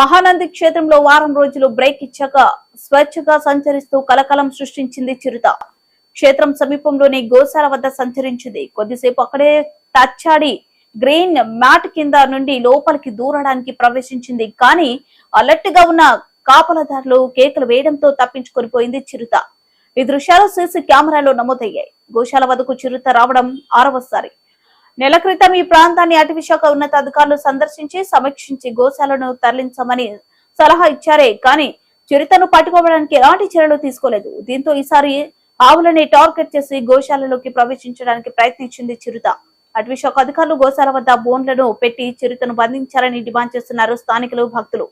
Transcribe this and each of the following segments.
మహానంది క్షేత్రంలో వారం రోజులు బ్రేక్ ఇచ్చాక స్వేచ్ఛగా సంచరిస్తూ కలకలం సృష్టించింది చిరుత. క్షేత్రం సమీపంలోని గోశాల వద్ద సంచరించింది. కొద్దిసేపు అక్కడే తచ్చాడి గ్రీన్ మ్యాట్ కింద నుండి లోపలికి దూరడానికి ప్రవేశించింది. కానీ అలర్ట్గా ఉన్న కాపలదారులు కేకలు వేయడంతో తప్పించుకొని పోయింది చిరుత. ఈ దృశ్యాలు సీసీ కెమెరాలో నమోదయ్యాయి. గోశాల వద్దకు చిరుత రావడం ఆరవసారి. నెల క్రితం ఈ ప్రాంతాన్ని అటవీ శాఖ ఉన్నతాధికారులు సందర్శించి సమీక్షించి గోశాలను తరలించమని సలహా ఇచ్చారే. కానీ చిరుతను పట్టుకోవడానికి ఎలాంటి చర్యలు తీసుకోలేదు. దీంతో ఈసారి ఆవులని టార్గెట్ చేసి గోశాలలోకి ప్రవేశించడానికి ప్రయత్నించింది చిరుత. అటవీ శాఖ అధికారులు గోశాల వద్ద బోన్లను పెట్టి చిరుతను బంధించాలని డిమాండ్ చేస్తున్నారు స్థానికులు భక్తులు.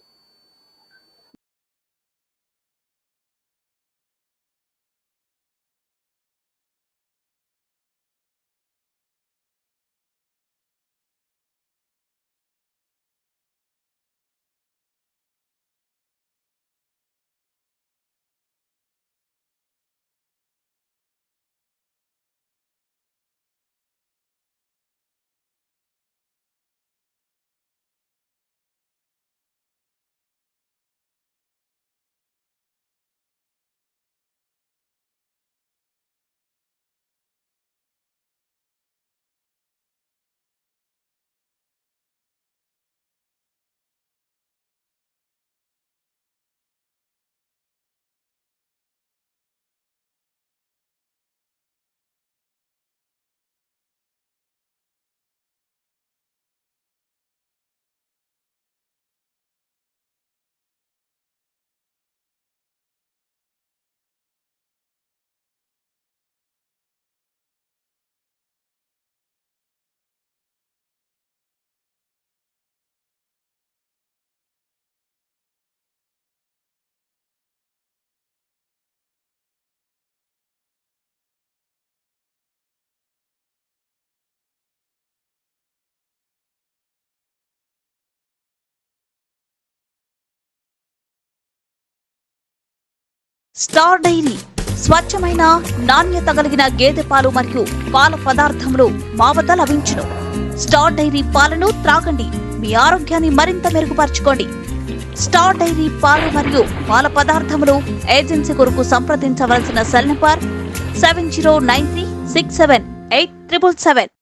స్టార్ డైరీ స్వచ్ఛమైన నాణ్యత కలిగిన గేదె పాలు మరియు పాల పదార్థములు మా వద్ద లభించును. స్టార్ డైరీ పాలను త్రాగండి. మీ ఆరోగ్యాన్ని మరింత మెరుగుపరచుకోండి. స్టార్ డైరీ పాలు మరియు పాల పదార్థములు ఏజెన్సీ కొరకు సంప్రదించవలసిన cell number seven zero nine three six seven eight triple seven.